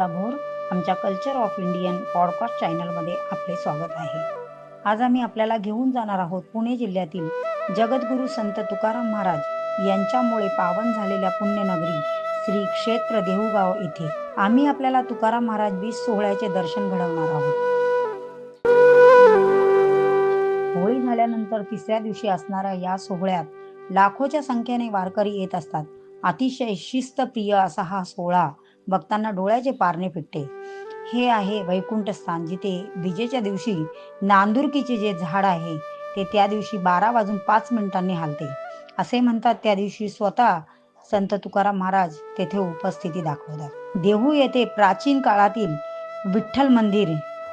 सुनीता भोर आमच्या culture of Indian podcast चॅनलमध्ये आपले स्वागत आहे. आज आम्ही आपल्याला घेऊन जाणार आहोत पुणे जिल्ह्यातील जगद्गुरू संत तुकाराम महाराज यांच्यामुळे पावन झालेल्या पुण्यनगरी श्री क्षेत्र देहूगाव येथे आम्ही आपल्याला तुकाराम महाराज बीज सोहळ्याचे दर्शन घडवणार आहोत. होळी झाल्यानंतर तिसऱ्या दिवशी असणाऱ्या या सोहळ्यात लाखोच्या संख्येने वारकरी येत असतात. अतिशय शिस्तप्रिय असा हा सोहळा भक्तांना डोळ्याचे पारणे फिटते. हे आहे वैकुंठ स्थान जिथे विजेच्या दिवशी नांदुरकीचे जे झाड आहे ते त्या दिवशी बारा वाजून पाच मिनिटांनी हालते. असे म्हणतात त्या दिवशी स्वतः संत तुकाराम महाराज तेथे उपस्थिती दाखवतात. देहू येथे प्राचीन काळातील विठ्ठल मंदिर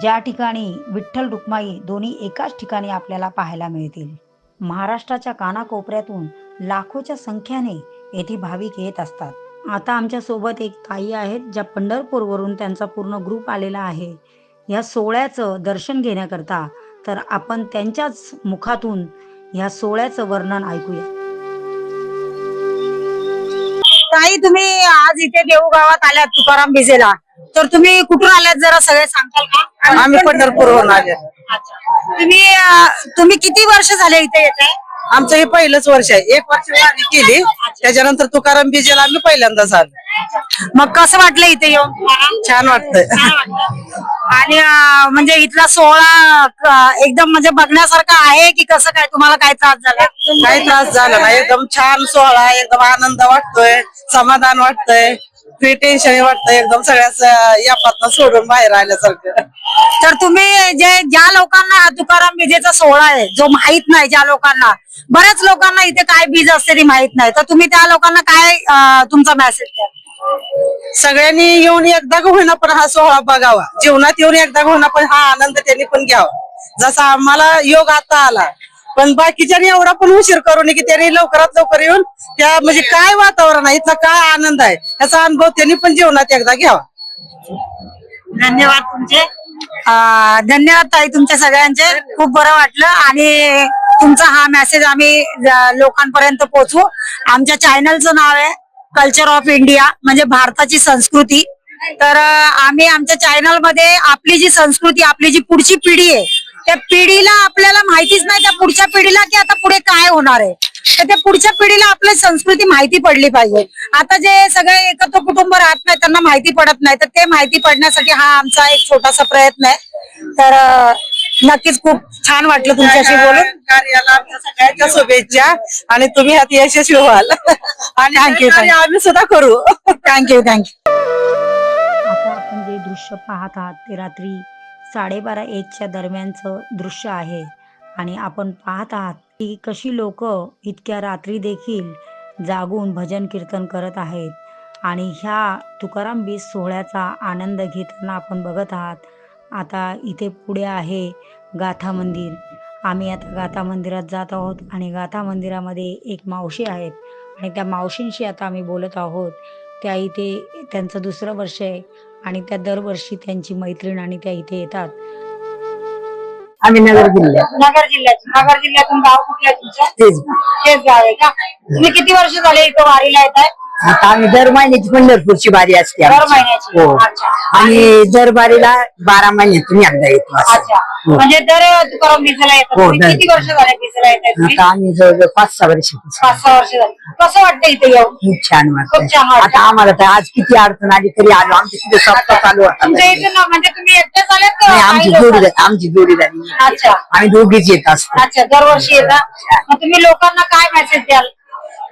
ज्या ठिकाणी विठ्ठल रुक्माई दोन्ही एकाच ठिकाणी आपल्याला पाहायला मिळतील. महाराष्ट्राच्या कानाकोपऱ्यातून लाखोच्या संख्येने येथे भाविक येत असतात. आता आमच्यासोबत एक ताई आहेत ज्या पंढरपूरवरून त्यांचा पूर्ण ग्रुप आलेला आहे. या सोहळ्याचं दर्शन घेण्याकरता तर आपण त्यांच्याच मुखातून या सोहळ्याचं वर्णन ऐकूया. ताई तुम्ही आज इथे देऊ गावात आल्यात तुकाराम बिजेला तर तुम्ही कुठून आल्यात जरा सगळे सांगताल का? आम्ही पंढरपूरहून आले तुम्ही अं, तुम्ही किती वर्ष झाले इथे येत आमचं हे पहिलंच वर्ष आहे. एक वर्ष वारी केली. त्याच्यानंतर तुकाराम बीजेला आम्ही पहिल्यांदाच आलो मग कसं वाटलं इथे येऊन? छान वाटतंय. आणि अं, म्हणजे इथला सोहळा एकदम म्हणजे बघण्यासारखा आहे की कसं काय? तुम्हाला काय त्रास झाला? काही त्रास झाला नाही. एकदम छान सोहळा एकदम आनंद वाटतोय. समाधान वाटतंय. फ्री टेन्शन वाटतंय एकदम सगळ्याच यापातनं सोडून बाहेर आल्यासारखं. तर तुम्ही जे ज्या लोकांना हा तुकाराम बीजेचा सोहळा आहे जो माहीत नाही ज्या लोकांना बऱ्याच लोकांना इथे काय बीज असते ती माहीत नाही. तर तुम्ही त्या लोकांना काय अं, तुमचा मेसेज द्या? सगळ्यांनी येऊन एकदा का होईना पण हा सोहळा बघावा. जीवनात येऊन एकदा का होईना पण हा आनंद त्यांनी पण घ्यावा. जसा आम्हाला योग आता आला पण बाकीच्यांनी एवढा पण उशीर करू नये की त्यांनी लवकरात लवकर येऊन त्या म्हणजे काय वातावरण आहे इथला काय आनंद आहे याचा अनुभव त्यांनी पण जीवनात एकदा घ्यावा. धन्यवाद तुमचे. अं, धन्यवाद ताई तुमच्या सगळ्यांचे. खूप बरं वाटलं आणि तुमचा हा मेसेज आम्ही ज- लोकांपर्यंत पोहोचवू आमच्या चॅनलचं नाव आहे कल्चर ऑफ इंडिया म्हणजे भारताची संस्कृती. तर अं, आम्ही आमच्या चॅनलमध्ये आपली जी संस्कृती आपली जी पुढची पिढी आहे त्या पिढीला आपल्याला माहितीच नाही त्या पुढच्या पिढीला की आता पुढे काय होणार आहे. तर त्या पुढच्या पिढीला आपली संस्कृती माहिती पडली पाहिजे. आता जे सगळे एकत्र कुटुंब राहत नाही त्यांना माहिती पडत नाही. तर ते माहिती पडण्यासाठी हा आमचा एक छोटासा प्रयत्न आहे. तर नक्कीच खूप छान वाटलं तुमच्याशी बोलून. कार्याला आमच्या सगळ्यांच्या शुभेच्छा. आणि तुम्ही ह्यात यशस्वी व्हाल. आणि you. आम्ही सुद्धा करू. थँक्यू थँक्यू आता आपण जे दृश्य पाहत आहात ते रात्री साडेबारा एकच्या दरम्यानचं दृश्य आहे. आणि आपण पाहत आहात की कशी लोक इतक्या रात्री देखील जागून भजन कीर्तन करत आहेत. आणि ह्या तुकाराम बीज सोहळ्याचा आनंद घेताना आपण बघत आहात. आता इथे पुढे आहे गाथा मंदिर. आम्ही आता गाथा मंदिरात जात आहोत आणि गाथा मंदिरामध्ये एक मावशी आहेत. आणि त्या मावशींशी आता आम्ही बोलत आहोत. त्या इथे त्यांचं दुसरं वर्ष आहे. आणि त्या दरवर्षी त्यांची मैत्रीण आणि त्या इथे येतात. आम्ही नगर जिल्ह्यात नगर जिल्ह्यात. नगर जिल्ह्यातून गाव कुठलं आहे तुमचं? तेच तेच गाव आहे का? तुम्ही किती वर्ष झाले इथं वारीला येत आहे आता आम्ही दर महिन्याची पंढरपूरची बारी असते दर आमची. महिन्याची. हो. अच्छा. आणि दर बारीला बारा महिन्यातून एकदा येतो असं. अच्छा. हो. म्हणजे दर तुकाराम बीजेला येतात. हो, तुम्ही दर- किती वर्ष झाले येत तुम्ही? आता आम्ही जवळजवळ पाच सहा वर्षापासून पाच सहा वर्ष झाली. कसं वाटतं इथे येऊन? खूप छान खूप छान वाटतं वाटतं. आता आम्हाला तर आज किती अडचण आली तरी आलो. आमच्या तिथे सप्ताह चालू होता. तुमच्या इथे ना म्हणजे तुम्ही एकटेच नाही, आमची? जोडी आमची जोडी झाली अच्छा. आम्ही दोघीच येत असतो. अच्छा दरवर्षी येतात मग तुम्ही लोकांना काय मेसेज द्याल?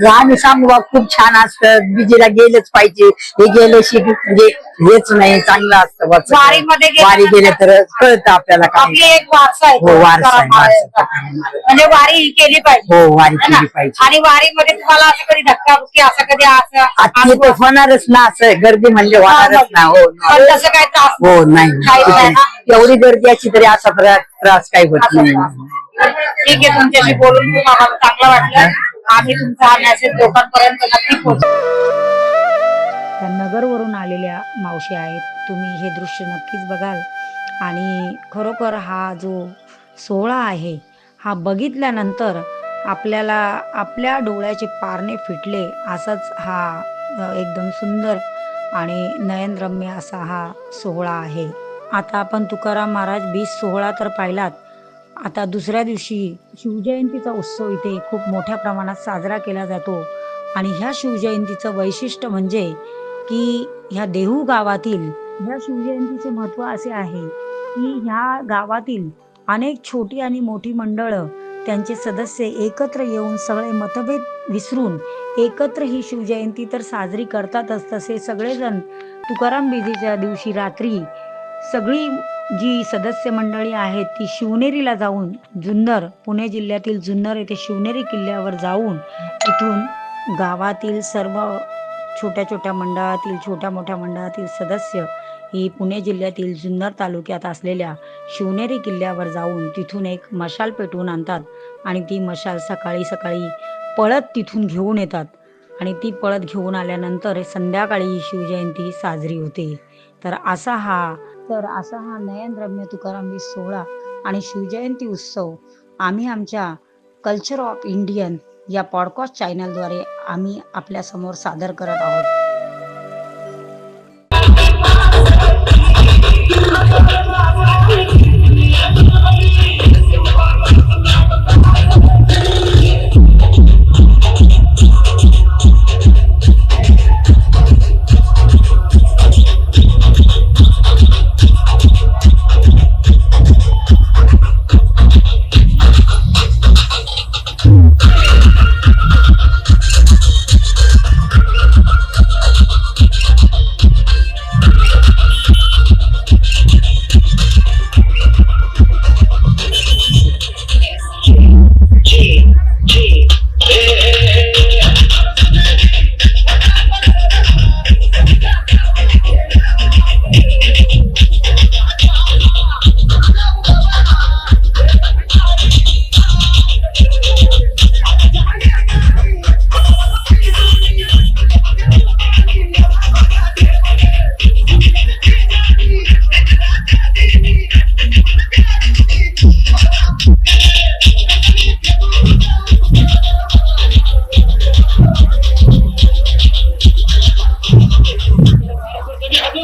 सांगू बा खूप छान असतं. बीजेला गेलंच पाहिजे. हे गेलं शिक म्हणजे हेच नाही चांगलं असतं. वारीमध्ये वारी गेलं तर कळतं आपल्याला आपली काय एक वारसा आहे हो, वारसा आहे. म्हणजे वारी ही केली पाहिजे. हो वारी है ना? केली पाहिजे. आणि वारीमध्ये तुम्हाला असं कधी धक्काबुक्की असं कधी असं आता ते होणारच ना असं गर्दी म्हणजे होणारच ना हो पण तसं काय त्रास हो नाही. काहीच नाही ना? एवढी गर्दी असली तरी असा त्रा- त्रास काही होत नाही. ठीक आहे तुमच्याशी बोलून खूप आम्हाला चांगलं वाटलं. आम्ही तुमचा मेसेज लोकांपर्यंत नक्की पोहोचू. त्या नगरवरून आलेल्या मावशी आहेत. तुम्ही हे दृश्य नक्कीच बघाल. आणि खरोखर हा जो सोहळा आहे हा बघितल्यानंतर आपल्याला आपल्या डोळ्याचे पारणे फिटले असाच हा एकदम सुंदर आणि नयनरम्य असा हा सोहळा आहे. आता आपण तुकाराम महाराज बीज सोहळा तर पाहिलात. आता दुसऱ्या दिवशी शिवजयंतीचा उत्सव इथे खूप मोठ्या प्रमाणात साजरा केला जातो. आणि ह्या शिवजयंतीचं वैशिष्ट्य म्हणजे की ह्या देहू गावातील ह्या शिवजयंतीचे महत्त्व असे आहे की ह्या गावातील अनेक छोटी आणि मोठी मंडळं त्यांचे सदस्य एकत्र येऊन सगळे मतभेद विसरून एकत्र ही शिवजयंती तर साजरी करतातच तसे सगळेजण तुकाराम बीजेच्या दिवशी रात्री सगळी जी सदस्य मंडळी आहेत ती शिवनेरीला जाऊन जुन्नर पुणे जिल्ह्यातील जुन्नर येथे शिवनेरी किल्ल्यावर जाऊन तिथून गावातील सर्व छोट्या छोट्या मंडळातील छोट्या मोठ्या मंडळातील सदस्य ही पुणे जिल्ह्यातील जुन्नर तालुक्यात असलेल्या शिवनेरी किल्ल्यावर जाऊन तिथून एक मशाल पेटवून आणतात आणि ती मशाल सकाळी सकाळी पळत तिथून घेऊन येतात. आणि ती पळत घेऊन आल्यानंतर संध्याकाळी शिवजयंती साजरी होते. तर असा हा तर असा हा नयनरम्य तुकारामी सोहळा आणि शिवजयंती उत्सव आम्ही आमच्या कल्चर ऑफ इंडियन या पॉडकास्ट चॅनलद्वारे आम्ही आपल्यासमोर सादर करत आहोत.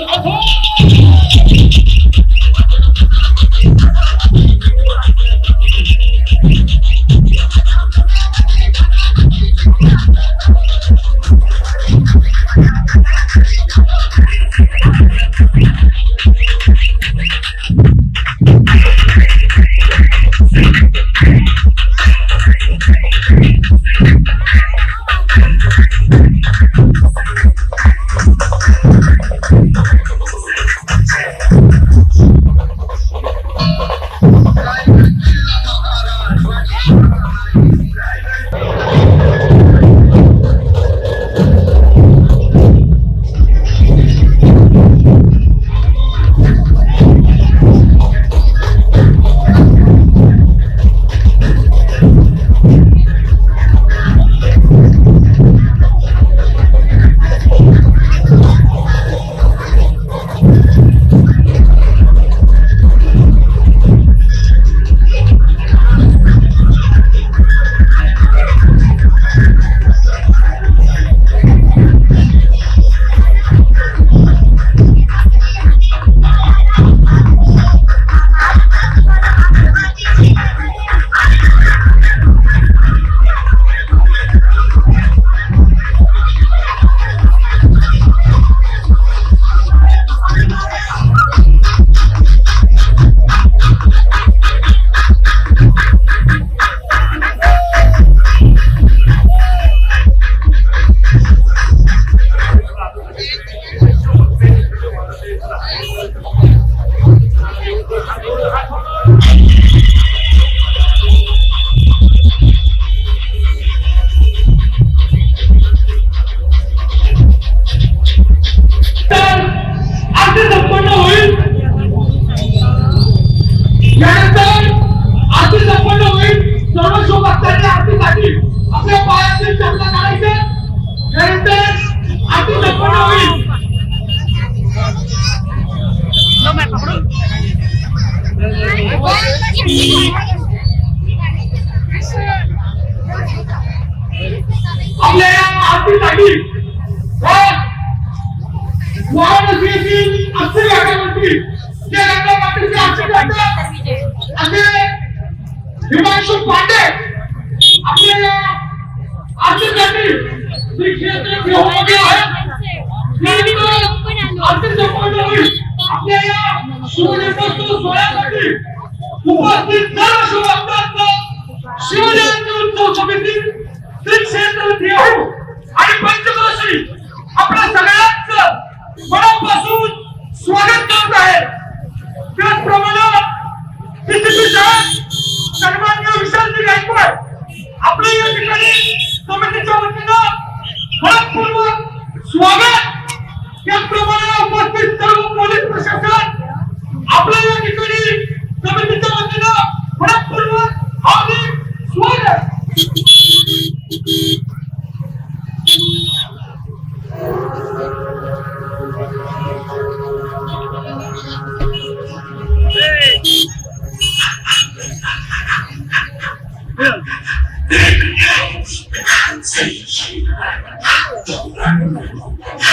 ¡Ojo! हिमांशु पांडे आपल्या या आर्थिकसाठी श्री क्षेत्र गृहमध्ये आहेत त्यानंतर आर्थिक आपल्या या शिवजन्मोत्सव सोहळ्यासाठी उपस्थित सर्व शिवजयंती उत्सव समिती श्री क्षेत्र देहू आणि पंचक्रोशी आपल्या सगळ्यांचं मनापासून स्वागत करत आहे. त्याचप्रमाणे PCP साहेब सन्माननीय विशालजी गायकवाड आपल्या या ठिकाणी समितीच्या वतीनं मनपूर्वक स्वागत. त्याचप्रमाणे उपस्थित सर्व पोलीस i don't you.